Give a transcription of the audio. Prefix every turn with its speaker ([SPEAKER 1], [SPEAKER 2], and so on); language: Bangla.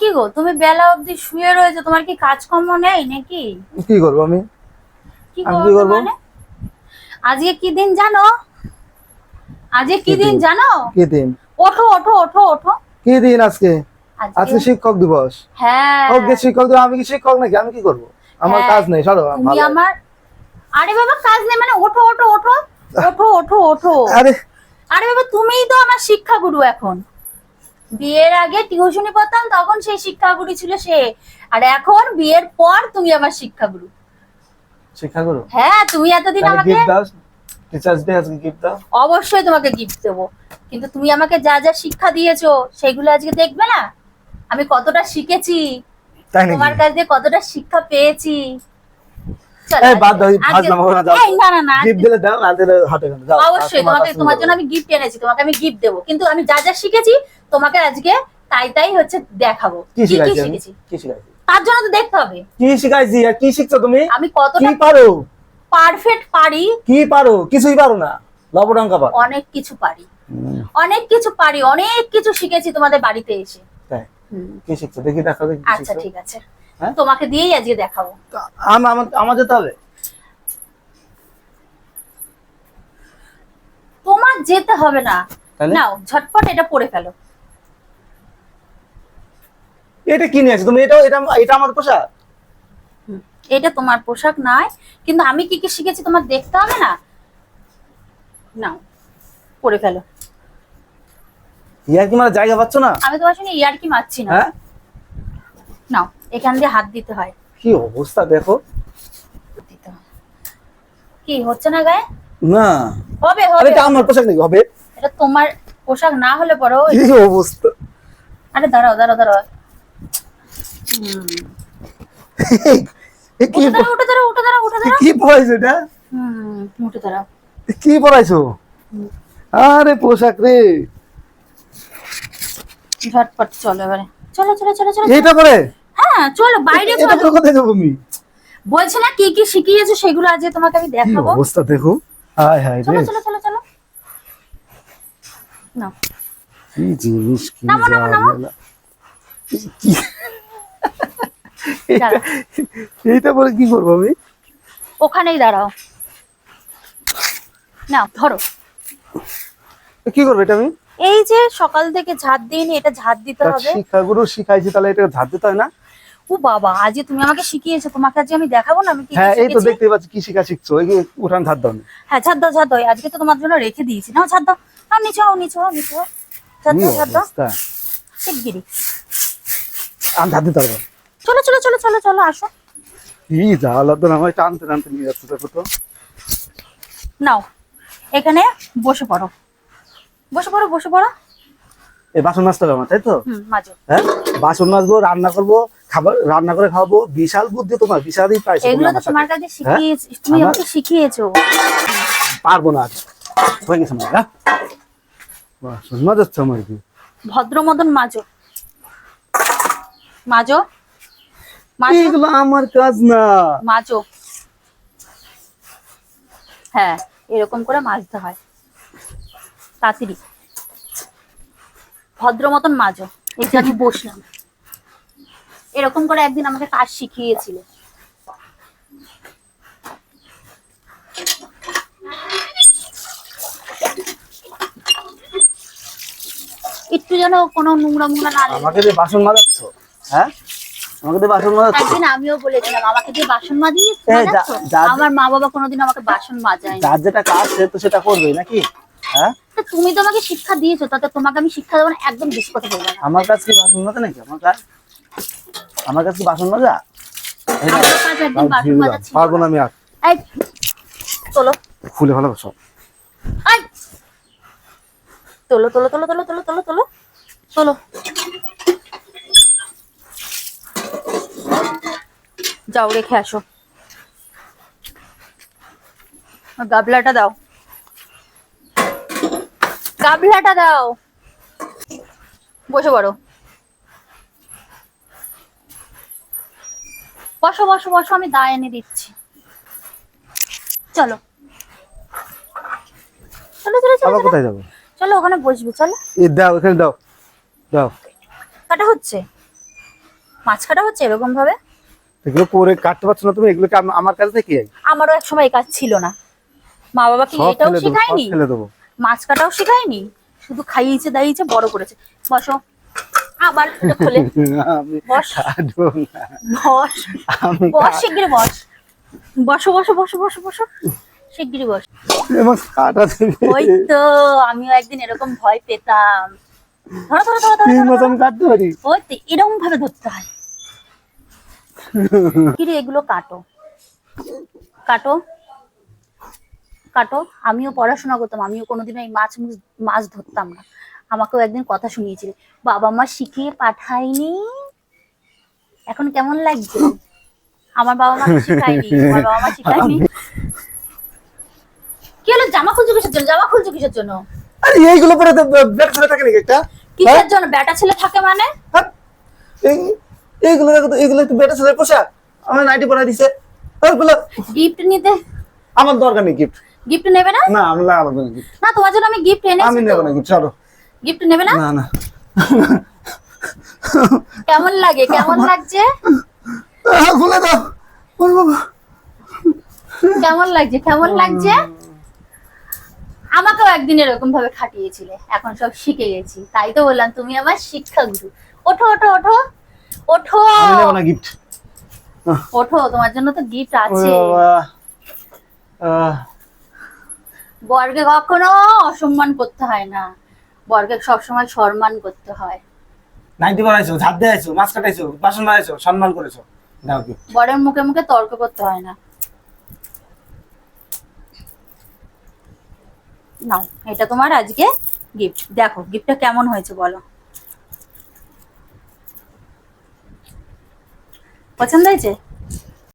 [SPEAKER 1] কি গো তুমি বেলা অবধি শুয়ে রয়েছো তোমার কি কাজকর্ম নেই নাকি?
[SPEAKER 2] কি করব আমি?
[SPEAKER 1] কি
[SPEAKER 2] আমি কি
[SPEAKER 1] করবে মানে? আজকে কি দিন জানো? আজকে কি দিন? জানো?
[SPEAKER 2] কি দিন?
[SPEAKER 1] ওঠো ওঠো ওঠো ওঠো।
[SPEAKER 2] কি দিন আজকে? আজকে? শিক্ষক দিবস।
[SPEAKER 1] হ্যাঁ।
[SPEAKER 2] ওকে শিক্ষক দিবস আমি কি শিক্ষক নাকি? আমি কি করব? আমার
[SPEAKER 1] হ্যাঁ,
[SPEAKER 2] কাজ নেই সরো আমি
[SPEAKER 1] আমার আরে বাবা কাজ নেই মানে ওঠো ওঠো ওঠো। ওঠো ওঠো ওঠো।
[SPEAKER 2] আরে।
[SPEAKER 1] আরে বাবা তুমিই তো আমার শিক্ষাগুরু এখন। বিয়ের আগে টিউশনি পড়তাম তখন সেই শিক্ষাগুরু ছিল সে। আর এখন বিয়ের পর তুমি আমার শিক্ষাগুরু।
[SPEAKER 2] শিক্ষা করো
[SPEAKER 1] হ্যাঁ তুমি এতদিন আমাকে
[SPEAKER 2] টিচার্স ডে আজকে গিফট দাও।
[SPEAKER 1] অবশ্যই তোমাকে গিফট দেবো। কিন্তু তুমি আমাকে যা যা শিক্ষা দিয়েছ সেগুলো আজকে দেখবে না? আমি কতটা শিখেছি? তোমার কাছ দিয়ে কতটা শিক্ষা পেয়েছি? চলো,
[SPEAKER 2] এই বাদ দাও, এই ফাজ নামাবো না, দাও।
[SPEAKER 1] না না না
[SPEAKER 2] গিফট দিলে দাও না দিলে হাটে
[SPEAKER 1] অবশ্যই তোমাকে তোমার জন্য আমি গিফট এনেছি তোমাকে আমি গিফট দেবো। কিন্তু আমি যা যা শিখেছি তোমাকে আজকে তাই তাই হচ্ছে দেখাবো।
[SPEAKER 2] কি?
[SPEAKER 1] শিখেছি?
[SPEAKER 2] কি শিখাইছি
[SPEAKER 1] তার জন্য তো দেখতে হবে।
[SPEAKER 2] কি শিখাইছি আর কি শিখছো তুমি?
[SPEAKER 1] আমি কতটা
[SPEAKER 2] পারো?
[SPEAKER 1] পারফেক্ট পারি?
[SPEAKER 2] কি পারো? কিছুই পারো না। লবডঙ্কা পারো।
[SPEAKER 1] অনেক কিছু পারি। অনেক কিছু পারি অনেক কিছু শিখেছি তোমাদের বাড়িতে এসে।
[SPEAKER 2] কি শিখছো? দেখি দেখাও দেখি
[SPEAKER 1] আচ্ছা ঠিক আছে।
[SPEAKER 2] হ্যাঁ?
[SPEAKER 1] তোমাকে দিয়েই আজকে দেখাবো।
[SPEAKER 2] আমার আমার যেতে হবে
[SPEAKER 1] তোমার যেতে হবে না। নাও ঝটপট এটা পড়ে ফেলো।
[SPEAKER 2] এটা কি নিয়েছো তুমি এটা এটা এটা আমার পোশাক?
[SPEAKER 1] এটা তোমার পোশাক নয় কিন্তু আমি কি কি শিখেছি তোমার দেখতে হবে না? নাও পরে ফেলো।
[SPEAKER 2] ইয়ার কি মানে জায়গা পাচ্ছ না?
[SPEAKER 1] আমি তোমার সঙ্গে ইয়ার কি মারছি না।
[SPEAKER 2] হ্যাঁ?
[SPEAKER 1] নাও এখান দিয়ে হাত দিতে হয়।
[SPEAKER 2] কি অবস্থা দেখো।
[SPEAKER 1] কি হচ্ছে না গায়ে?
[SPEAKER 2] না।
[SPEAKER 1] হবে হবে।
[SPEAKER 2] এটা আমার পোশাক নাকি? হবে।
[SPEAKER 1] এটা তোমার পোশাক না হলে পরেও
[SPEAKER 2] কি অবস্থা?
[SPEAKER 1] আরে দাঁড়াও দাঁড়াও দাঁড়াও।
[SPEAKER 2] কি পড়াইছো এটা? পড়াইছো? আরে পোশাক রে।
[SPEAKER 1] ঝটপট চলো এবারে। চলো চলো চলো চলো
[SPEAKER 2] এইটা পরে?
[SPEAKER 1] হ্যাঁ চলো বাইরে
[SPEAKER 2] এটা
[SPEAKER 1] চলো।
[SPEAKER 2] পরে কোথায় যাব আমি?
[SPEAKER 1] বলছি না কি কি শিখিয়েছো সেগুলো আজকে তোমাকে আমি দেখাবো।
[SPEAKER 2] অবস্থা দেখো। হায় হায়
[SPEAKER 1] চলো
[SPEAKER 2] রে।
[SPEAKER 1] চলো চলো চলো নাও।
[SPEAKER 2] কি জিনিস কি
[SPEAKER 1] নামো, নামো।
[SPEAKER 2] ঝামেলা। কি এটা-
[SPEAKER 1] দাঁড়াও।
[SPEAKER 2] এইটা পরে কি করব আমি?
[SPEAKER 1] ওখানেই দাঁড়াও। নাও ধরো।
[SPEAKER 2] কি করব এটা আমি?
[SPEAKER 1] এই যে সকাল থেকে ঝাড় দিইনি এটা ঝাড় দিতে হবে।
[SPEAKER 2] শিক্ষাগুরু শিখাইছি তাহলে এটা ধার দিতে হয় না?
[SPEAKER 1] ও বাবা আজকে তুমি আমাকে শিখিয়েছো তোমাকে আজকে আমি দেখাবো না আমি কি
[SPEAKER 2] হ্যাঁ এই তো দেখতে পাচ্ছি কি শিখা শিখছো? এই উঠান ধার দাও।
[SPEAKER 1] হ্যাঁ ছাদ দাও ছাদ দাও আজকে তো তোমার জন্য রেখে দিয়েছি। নাও ছাদ দাও। নাও নিচে হও নিচে হও নিচে হও। ছাদ দাও ছাদ দাও। শিগগিরি
[SPEAKER 2] আমি ধার দিতে পারব
[SPEAKER 1] চলো চলো চলো চলো চলো আসো।
[SPEAKER 2] তো আমায় টানতে টানতে নিয়ে যাচ্ছে দেখো তো।
[SPEAKER 1] নাও এখানে বসে পড়ো। বসে পড়ো বসে পড়ো।
[SPEAKER 2] এই বাসন মাজতে হবে আমার তাই তো?
[SPEAKER 1] মাজো।
[SPEAKER 2] হ্যাঁ? বাসন মাজবো রান্না করব খাবার রান্না করে খাওয়াবো বিশাল বুদ্ধি তোমার বিশালই পাইছো
[SPEAKER 1] এগুলো তো তোমার কাছে শিখিয়েছি তুমি আমাকে শিখিয়েছো।
[SPEAKER 2] পারব না আজ। হয়ে গেছে আমার হ্যাঁ? বাসন মাজাচ্ছে আমার কি?
[SPEAKER 1] ভদ্র মদন মাজো। মাজো।
[SPEAKER 2] এগুলো আমার কাজ না।
[SPEAKER 1] মাজো হ্যাঁ এরকম করে মাজতে হয়। তাড়াতাড়ি ভদ্র মতন মাজো এই যে আমি বসলাম। এরকম করে একদিন আমাকে কাজ শিখিয়েছিলে। একটু যেন কোনো নোংরা মোংরা না
[SPEAKER 2] আমাকে যে বাসন মাজাচ্ছ হ্যাঁ? আমাকে যে বাসন মাজাচ্ছ?
[SPEAKER 1] একদিন আমিও বলেছিলাম আমাকে দিয়ে বাসন মাজিয়ে আমার মা বাবা কোনোদিন আমাকে বাসন মাজায়
[SPEAKER 2] যার যেটা কাজ সে তো সেটা করবেই নাকি? হ্যাঁ?
[SPEAKER 1] তুমি তো আমাকে শিক্ষা দিয়েছ তাতে তোমাকে আমি শিক্ষা দেবো না একদম বেশি কথা বলব না।
[SPEAKER 2] আমার কাছে কি বাসন মাজা নাকি? আমার কাজ আমার কাছে বাসন মাজা।
[SPEAKER 1] মাজা
[SPEAKER 2] পারব না আমি আর।
[SPEAKER 1] তোলো।
[SPEAKER 2] খুলে ভালো
[SPEAKER 1] তোলো তোলো তোলো তোলো তোলো তোলো তোলো তোলো। যাও রেখে আসো। গাবলাটা দাও। গাবলাটা দাও। বসে পড়ো বসো বসো বসো আমি দা এনে দিচ্ছি। চলো। চলো চলো চলো
[SPEAKER 2] আবার। কোথায় যাব?
[SPEAKER 1] চলো ওখানে বসবি চলো।
[SPEAKER 2] এই দাও এখানে দাও। দাও।
[SPEAKER 1] কাটা হচ্ছে? মাছ কাটা হচ্ছে এরকম ভাবে
[SPEAKER 2] এগুলো করে কাটতে পারছ না তুমি? এগুলোকে আমার কাছে থেকে
[SPEAKER 1] আমারও এক সময় কাজ ছিল না। মা বাবা কি
[SPEAKER 2] সব
[SPEAKER 1] এটাও শেখায়নি?
[SPEAKER 2] ফেলে দেবো।
[SPEAKER 1] মাছ কাটাও শেখায়নি? শুধু খাইয়েছে দাইয়েছে বড় করেছে। বসো। আবার খোলে। বস। বস। বস শিগগিরি বস। বসো বসো বসো বসো বসো। শিগগিরি বস। ওই তো আমিও একদিন এরকম ভয় পেতাম। ধরো ধরো ধরো ধরো, এরকম ভাবে ধরতে হয়। কিরে এগুলো কাটো। কাটো। কাটো। আমিও পড়াশোনা করতাম। আমিও কোনোদিন এই মাছ মাছ ধরতাম না। আমাকেও একদিন কথা শুনিয়েছিল। বাবা মা শিখিয়ে পাঠায়নি। এখন কেমন লাগছে? আমার বাবা মা শিখায়নি। আমার বাবা মা শিখায়নি? কি হলো? জামা খুলছো কিসের জন্য? জামা খুলছো কিসের জন্য?
[SPEAKER 2] আরে এইগুলো পরে তো ব্যাগ ছেড়ে থাকে নাকি একটা?
[SPEAKER 1] কিসের জন্য? বেটা ছেলে থাকে মানে?
[SPEAKER 2] তো এগুলো একটু বেটা ছেলে পোশাক। আমার নাইটি দিছে।
[SPEAKER 1] গিফট নিতে?
[SPEAKER 2] আমার দরকার নেই গিফট
[SPEAKER 1] গিফট নেবে না?
[SPEAKER 2] না আমি লাগাবো না গিফট
[SPEAKER 1] না তোমার জন্য আমি গিফট
[SPEAKER 2] আমি
[SPEAKER 1] এনেছি
[SPEAKER 2] নেব না গিফট চলো
[SPEAKER 1] গিফট নেবে না?
[SPEAKER 2] না না।
[SPEAKER 1] কেমন লাগে কেমন লাগছে?
[SPEAKER 2] খুলে দাও ওরে বাবা।
[SPEAKER 1] কেমন লাগছে কেমন লাগছে? আমাকেও একদিন এরকম ভাবে খাটিয়েছিলে এখন সব শিখে গেছি। তাই তো বললাম তুমি আমার শিক্ষা গুরু ওঠো ওঠো ওঠো। ওঠো।
[SPEAKER 2] আমি নেব না গিফট
[SPEAKER 1] ওঠো তোমার জন্য তো গিফট আছে। বর্গে কখনো অসম্মান করতে হয় না। বর্গে সবসময় সম্মান করতে হয়।
[SPEAKER 2] নাইটি পরাইছো ঝাড় দেয়াইছো মাছ কাটাইছো বাসন মারাইছো সম্মান করেছ। দাও গিফট
[SPEAKER 1] বরের মুখে মুখে তর্ক করতে হয় না। নাও এটা তোমার আজকে গিফট দেখো গিফটটা কেমন হয়েছে বলো। পছন্দ হয়েছে?